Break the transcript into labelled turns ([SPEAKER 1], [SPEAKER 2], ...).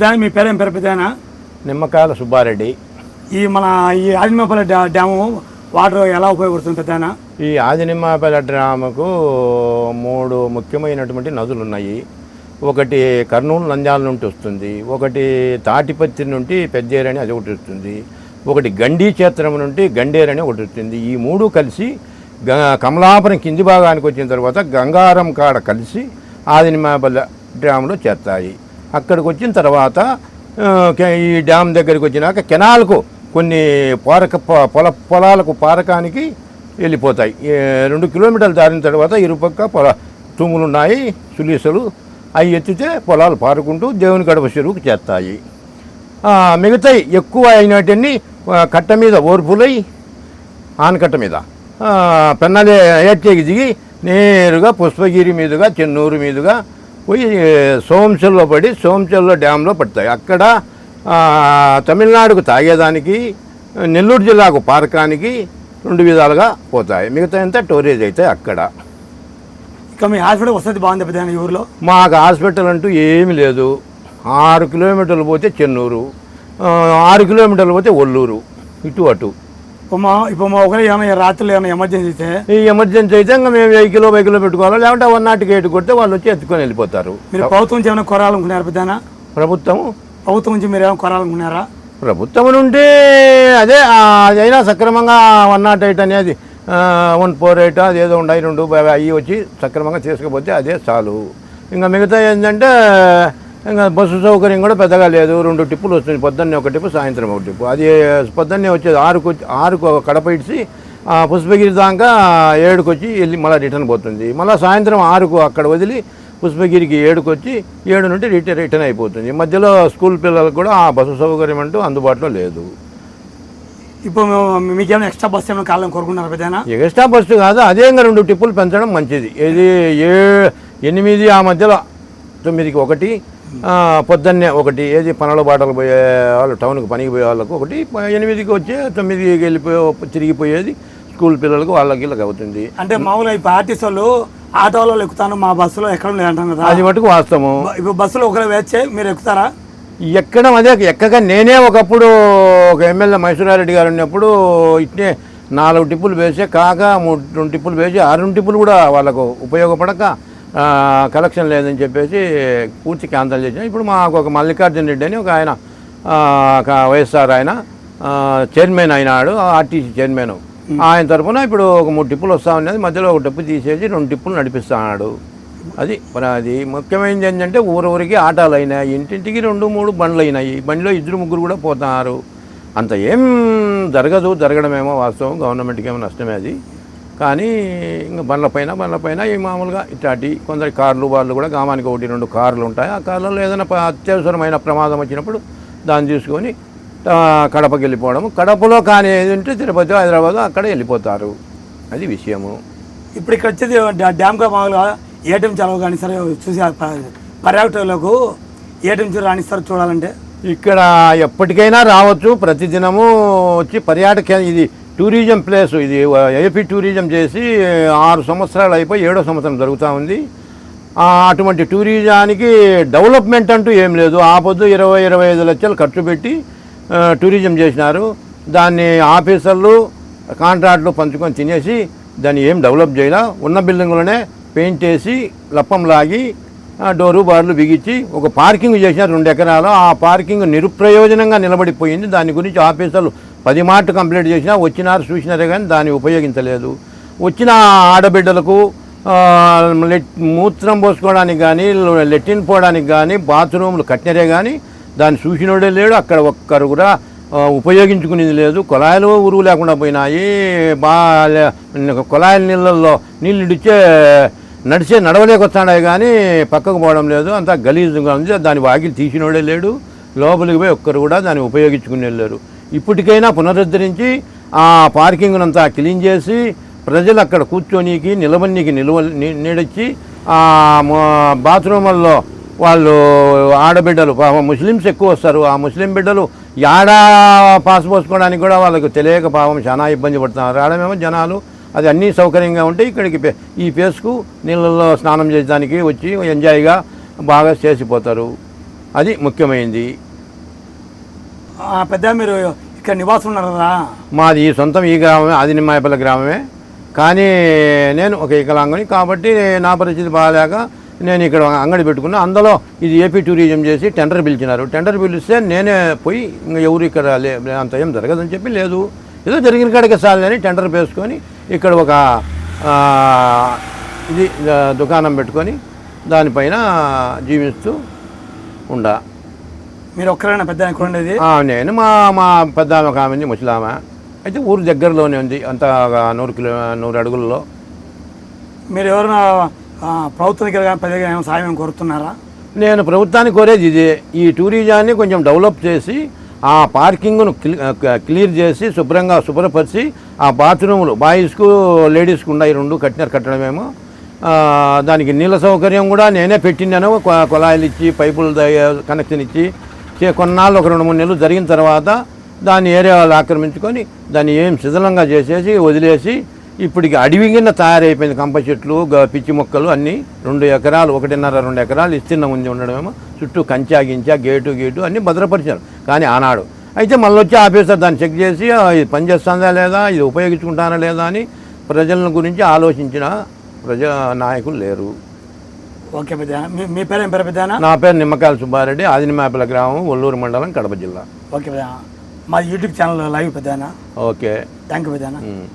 [SPEAKER 1] దాని మీ పేరేం పేరు పెద్దనా?
[SPEAKER 2] నిమ్మకాయల సుబ్బారెడ్డి.
[SPEAKER 1] ఈ మన ఈ ఆదిమపల్లి డ్యా డ్యాము వాటర్ ఎలా ఉపయోగపడుతుంది పెద్దనా?
[SPEAKER 2] ఈ ఆదినిమ్మపల్లి డ్రామకు మూడు ముఖ్యమైనటువంటి నదులు ఉన్నాయి ఒకటి కర్నూలు నంద్యాల నుండి వస్తుంది. ఒకటి తాటిపత్రి నుండి పెద్దేరని అది ఒకటి వస్తుంది. ఒకటి గండి క్షేత్రం నుండి గండేరని ఒకటి వస్తుంది. ఈ మూడు కలిసి గ కమలాపురం కింది భాగానికి వచ్చిన తర్వాత గంగారం కాడ కలిసి ఆదినిమ్మపల్లి డ్యాములో చేస్తాయి అక్కడికి వచ్చిన తర్వాత కె- ఈ డ్యామ్ దగ్గరికి వచ్చినాక కెనాల్కు కొన్ని పారక పొల పొలాలకు పారకానికి వెళ్ళిపోతాయి. రెండు కిలోమీటర్లు దారిన తర్వాత ఇరుపక్క పొల తూములు ఉన్నాయి సులీసలు అవి ఎత్తితే పొలాలు పారుకుంటూ దేవుని గడప చెరువుకు చేస్తాయి మిగతాయి ఎక్కువ అయినటిని కట్ట మీద ఓర్పులై ఆనకట్ట మీద. పెన్నదే పెన్నలే దిగి నేరుగా పుష్పగిరి మీదుగా చెన్నూరు మీదుగా పోయి సోమచెల్లో పడి సోమచెల్లో డ్యాంలో పడతాయి. అక్కడ తమిళనాడుకు తాగేదానికి నెల్లూరు జిల్లాకు పారకానికి రెండు విధాలుగా పోతాయి. మిగతా అంతా టోరేజ్ అయితే అక్కడ.
[SPEAKER 1] ఇక మీ హాస్పిటల్ వసతి బాగుంది ఈ ఊర్లో?
[SPEAKER 2] మాకు హాస్పిటల్ అంటూ ఏమీ లేదు. ఆరు కిలోమీటర్లు పోతే చెన్నూరు ఆరు కిలోమీటర్లు పోతే ఒల్లూరు ఇటు అటు.
[SPEAKER 1] ఇప్పుడు మా ఇప్పుడు మా ఒకరు ఏమైనా రాత్రులు ఏమైనా ఎమర్జెన్సీ అయితే?
[SPEAKER 2] ఈ ఎమర్జెన్సీ అయితే ఇంకా మేము వెయ్యి వెయ్యి కిలో పెట్టుకోవాలి? లేకుంటే వన్ నాటికి ఎయిట్ కొడితే వాళ్ళు వచ్చి ఎత్తుకొని వెళ్ళిపోతారు.
[SPEAKER 1] మీరు ప్రభుత్వం నుంచి ఏమైనా కొరాలనుకున్నారా పెద్దనా?
[SPEAKER 2] ప్రభుత్వం?
[SPEAKER 1] ప్రభుత్వం నుంచి మీరు ఏమైనా కొరాలనుకున్నారా
[SPEAKER 2] ప్రభుత్వం నుండి అదే ఆ, అదైనా సక్రమంగా వన్ నాట్ ఎయిట్ అనేది వన్ ఫోర్ ఎయిట్ అది ఏదో ఉన్నాయి రెండు అవి వచ్చి సక్రమంగా తీసుకుపోతే అదే చాలు. ఇంకా మిగతా ఏంటంటే ఇంకా బస్సు సౌకర్యం కూడా పెద్దగా లేదు. రెండు టిప్పులు వస్తుంది పొద్దున్నే ఒక టిప్పు సాయంత్రం ఒక టిప్పు. అది పొద్దున్నే వచ్చేది ఆరుకు వచ్చి- ఆరుకు కడప ఇడిచి ఆ, పుష్పగిరి దాకా ఏడుకు వచ్చి వెళ్ళి మళ్ళీ రిటర్న్ పోతుంది. మళ్ళీ సాయంత్రం ఆరుకు అక్కడ వదిలి పుష్పగిరికి ఏడుకు వచ్చి ఏడు నుండి రిటర్న్ రిటర్న్ అయిపోతుంది. మధ్యలో స్కూల్ పిల్లలకు కూడా ఆ బస్సు సౌకర్యం అంటూ అందుబాటులో లేదు.
[SPEAKER 1] ఇప్పుడు మేము- మీకు ఏమైనా ఎక్స్ట్రా బస్ ఏమైనా కాలం కోరుకున్నారా పెద్దనా
[SPEAKER 2] ఎక్స్ట్రా బస్సు కాదు. అదే రెండు టిప్పులు పెంచడం మంచిది. ఇది ఏ ఎనిమిది ఆ మధ్యలో తొమ్మిదికి ఒకటి పొద్దున్నే ఒకటి ఏది పనుల బాటలు పోయే వాళ్ళు టౌన్కి పనికి పోయే వాళ్ళకు ఒకటి ఎనిమిదికి వచ్చి తొమ్మిదికి వెళ్ళిపోయే తిరిగిపోయేది స్కూల్ పిల్లలకు వాళ్ళకి వీళ్ళకి అవుతుంది.
[SPEAKER 1] అంటే మామూలుగా ఇప్పుడు ఆర్టీసీ వాళ్ళు ఆటోలో ఎక్కుతాను మా బస్సులో ఎక్కడ లేదంటాం కదా.
[SPEAKER 2] అది మటుకు వాస్తవం
[SPEAKER 1] ఇప్పుడు బస్సులో ఒకరు వేస్తే మీరు ఎక్కుతారా?
[SPEAKER 2] ఎక్కడం అదే ఎక్కగా నేనే ఒకప్పుడు ఒక ఎమ్మెల్యే మైసూరారెడ్డి గారు ఉన్నప్పుడు ఇట్నే నాలుగు టిప్పులు వేసే కాక మూడు రెండు టిప్పులు వేసి ఆరు టిప్పులు కూడా వాళ్ళకు ఉపయోగపడక కలెక్షన్ లేదని చెప్పేసి పూర్తి క్యాన్సల్ చేసాం ఇప్పుడు మాకు ఒక మల్లికార్జున రెడ్డి అని ఒక ఆయన వైఎస్ఆర్ ఆయన చైర్మన్ అయినాడు ఆర్టీసీ చైర్మన్. ఆయన తరఫున ఇప్పుడు ఒక మూడు టిప్పులు వస్తా ఉన్నది. మధ్యలో ఒక టిప్పు తీసేసి రెండు టిప్పులు నడిపిస్తున్నాడు అది అది ముఖ్యమైనది ఏంటంటే ఊరు ఊరికి ఆటోలు అయినాయి ఇంటింటికి రెండు మూడు బండ్లు అయినాయి. బండిలో ఇద్దరు ముగ్గురు కూడా పోతున్నారు అంత ఏం జరగదు జరగడమేమో వాస్తవం గవర్నమెంట్కి ఏమో నష్టమే అది. కానీ ఇంకా బండ్ల పైన బండ్ల పైన ఈ మామూలుగా ఇట్లాంటి కొందరి కార్లు వాళ్ళు కూడా గ్రామానికి ఒకటి రెండు కార్లు ఉంటాయి. ఆ కార్లలో ఏదైనా అత్యవసరమైన ప్రమాదం వచ్చినప్పుడు దాన్ని తీసుకొని కడపకి వెళ్ళిపోవడం కడపలో కానీ ఏది ఉంటే తిరుపతి హైదరాబాద్ అక్కడ వెళ్ళిపోతారు. అది విషయము.
[SPEAKER 1] ఇప్పుడు ఇక్కడ వచ్చేది డా- డ్యామ్గా మామూలుగా ఏటీఎం చలవ కానీ సరే చూసి పర్యాటకులకు ఏటీఎం చూ రాణిస్తారు చూడాలంటే.
[SPEAKER 2] ఇక్కడ ఎప్పటికైనా రావచ్చు. ప్రతిదినము వచ్చి పర్యాటక ఇది టూరిజం ప్లేస్ ఇది. ఏపీ టూరిజం చేసి ఆరు సంవత్సరాలు అయిపోయి ఏడో సంవత్సరం జరుగుతూ ఉంది. అటువంటి టూరిజానికి డెవలప్మెంట్ అంటూ ఏం లేదు. ఆ పొద్దు ఇరవై ఇరవై ఐదు లక్షలు ఖర్చు పెట్టి టూరిజం చేసినారు. దాన్ని ఆఫీసర్లు కాంట్రాక్ట్లు పంచుకొని తినేసి దాన్ని ఏం డెవలప్ చేయాల. ఉన్న బిల్డింగ్లోనే పెయింట్ వేసి లప్పం లాగి డోరు బార్లు బిగించి ఒక పార్కింగ్ చేసిన రెండు ఎకరాలు. ఆ పార్కింగ్ నిరుప్రయోజనంగా నిలబడిపోయింది. దాని గురించి ఆఫీసర్లు పది మాట కంప్లీట్ చేసినా వచ్చినారు చూసినారే కానీ దాన్ని ఉపయోగించలేదు. వచ్చిన ఆడబిడ్డలకు లెట్- మూత్రం పోసుకోవడానికి కానీ లెట్రిన్ పోవడానికి కానీ బాత్రూమ్లు కట్టినరే కానీ దాన్ని చూసినోడే లేడు. అక్కడ ఒక్కరు కూడా ఉపయోగించుకునేది లేదు. కుళాయిలు ఉరువు లేకుండా పోయినాయి. బా కుళాయిల నీళ్ళల్లో నీళ్ళు ఇడిచే నడిచే నడవలేకొచ్చాడే కానీ పక్కకు పోవడం లేదు. అంతా గలీజుగా ఉంది. దాని వాకిలు తీసినోడే లేడు. లోపలికి పోయి ఒక్కరు కూడా దాన్ని ఉపయోగించుకుని వెళ్ళారు ఇప్పటికైనా పునరుద్ధరించి ఆ పార్కింగ్నంతా క్లీన్ చేసి ప్రజలు అక్కడ కూర్చోనీకి నిలవనీకి నిలువ ని- నీడొచ్చి ఆ బాత్రూముల్లో వాళ్ళు ఆడబిడ్డలు పాపం ముస్లిమ్స్ ఎక్కువ వస్తారు. ఆ ముస్లిం బిడ్డలు యాడా పాస్ పోసుకోవడానికి కూడా వాళ్ళకు తెలియక పాపం చాలా ఇబ్బంది పడుతున్నారు. రావడమేమో జనాలు అది అన్నీ సౌకర్యంగా ఉంటే ఇక్కడికి ఈ ప్లేస్కు నీళ్ళల్లో స్నానం చేయడానికి వచ్చి ఎంజాయ్గా బాగా చేసిపోతారు. అది ముఖ్యమైనది
[SPEAKER 1] పెద్ద మీరు ఇక్కడ నివాసం ఉన్నారు కదా?
[SPEAKER 2] మాది ఈ సొంతం ఈ గ్రామమే అది నిమ్మాయపల్లి గ్రామమే. కానీ నేను ఒక వికలాంగుని కాబట్టి నా పరిస్థితి బాగాలేక నేను ఇక్కడ అంగడి పెట్టుకున్నా. అందులో ఇది ఏపీ టూరిజం చేసి టెండర్ పిలిచినారు. టెండర్ పిలిస్తే నేనే పోయి ఇంకా ఎవరు ఇక్కడ అంత ఏం జరగదని చెప్పి లేదు. ఏదో జరిగిన కాడికి సాలని టెండర్ వేసుకొని ఇక్కడ ఒక ఇది దుకాణం పెట్టుకొని దానిపైన జీవిస్తూ ఉండా.
[SPEAKER 1] మీరు ఒక్కరైనా పెద్ద ఉండేది?
[SPEAKER 2] నేను మా మా పెద్ద ఒక ఆమె ముసలామె. అయితే ఊరు దగ్గరలోనే ఉంది అంత నూరు కిలో నూరు అడుగుల్లో.
[SPEAKER 1] మీరు ఎవరైనా ఆ, ప్రభుత్వం దగ్గర కానీ పెద్దగా ఏమైనా సాయం కోరుతున్నారా?
[SPEAKER 2] నేను ప్రభుత్వానికి కోరేది ఇదే ఈ టూరిజాన్ని కొంచెం డెవలప్ చేసి ఆ పార్కింగ్ను క్లియర్ చేసి శుభ్రంగా శుభ్రపరిచి ఆ బాత్రూములు బాయ్స్కు లేడీస్కు ఉన్నాయి రెండు కట్టినారు కట్టడమేమో. దానికి నీళ్ళ సౌకర్యం కూడా నేనే పెట్టినాను కొ- కుళాయిలు ఇచ్చి పైపులు కనెక్షన్ ఇచ్చి కొన్నాళ్ళు ఒక రెండు మూడు నెలలు జరిగిన తర్వాత దాన్ని ఏరియా వాళ్ళు ఆక్రమించుకొని దాన్ని ఏం శిథిలంగా చేసేసి వదిలేసి ఇప్పటికి అడవి కింద తయారైపోయింది కంప చెట్లు గ- పిచ్చి మొక్కలు అన్నీ. రెండు ఎకరాలు ఒకటిన్నర రెండు ఎకరాలు ఇస్తున్న ఉంది ఉండడమేమో. చుట్టూ కంచా గించా గేటు గేటు అన్నీ భద్రపరిచారు. కానీ ఆనాడు అయితే మళ్ళీ వచ్చి ఆఫీసర్ దాన్ని చెక్ చేసి ఇది పనిచేస్తుందా లేదా? ఇది ఉపయోగించుకుంటానా లేదా? అని ప్రజల గురించి ఆలోచించిన ప్రజా నాయకులు లేరు.
[SPEAKER 1] ఓకే పెద్ద మీ మీ పేరు ఏం పేరు పెద్దనా
[SPEAKER 2] నా పేరు నిమ్మకాయల సుబ్బారెడ్డి ఆదినిమాపల గ్రామం ఒల్లూరు మండలం కడప జిల్లా
[SPEAKER 1] ఓకే పెద్ద మా యూట్యూబ్ ఛానల్ లైవ్ పెద్దనా
[SPEAKER 2] ఓకే
[SPEAKER 1] థ్యాంక్ యూ పెద్దనా
[SPEAKER 2] ఉమ్.